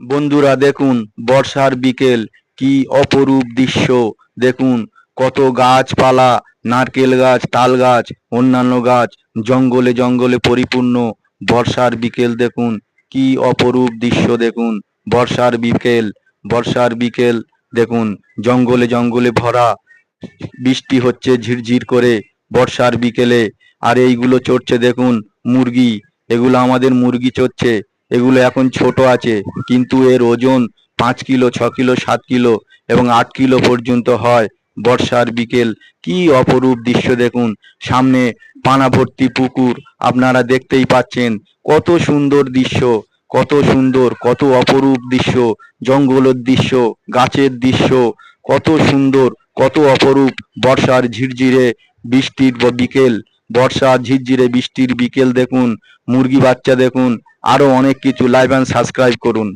বন্ধুরা, দেখুন, বর্ষার বিকেল, কি অপরূপ দৃশ্য। দেখুন, কত গাছপালা, নারকেল গাছ, তাল গাছ, অন্যান্য গাছ, জঙ্গলে জঙ্গলে পরিপূর্ণ বর্ষার বিকেল, দেখুন, কি অপরূপ দৃশ্য, দেখুন, বর্ষার বিকেল বর্ষার বিকেল, দেখুন, জঙ্গলে জঙ্গলে ভরা, বৃষ্টি হচ্ছে ঝিরঝির করে বর্ষার বিকেলে, আর এইগুলো চড়ছে, দেখুন, মুরগি, এগুলো আমাদের মুরগি চড়ছে এগুলো এখন ছোট আছে, কিন্তু এর ওজন পাঁচ কিলো, ছ কিলো, সাত কিলো এবং আট কিলো পর্যন্ত হয় বর্ষার বিকেল। কি অপরূপ দৃশ্য দেখুন, সামনে পানা ভর্তি পুকুর, আপনারা দেখতেই পাচ্ছেন কত সুন্দর দৃশ্য, কত সুন্দর, কত অপরূপ দৃশ্য, জঙ্গলের দৃশ্য, গাছের দৃশ্য, কত সুন্দর, কত অপরূপ বর্ষার ঝিরঝিরে বৃষ্টির বিকেল। বর্ষা, ঝিরঝিরে বৃষ্টির বিকেল দেখুন, মুরগি বাচ্চা দেখুন, আরও অনেক কিছু। লাইভ অ্যান্ড সাবস্ক্রাইব করুন।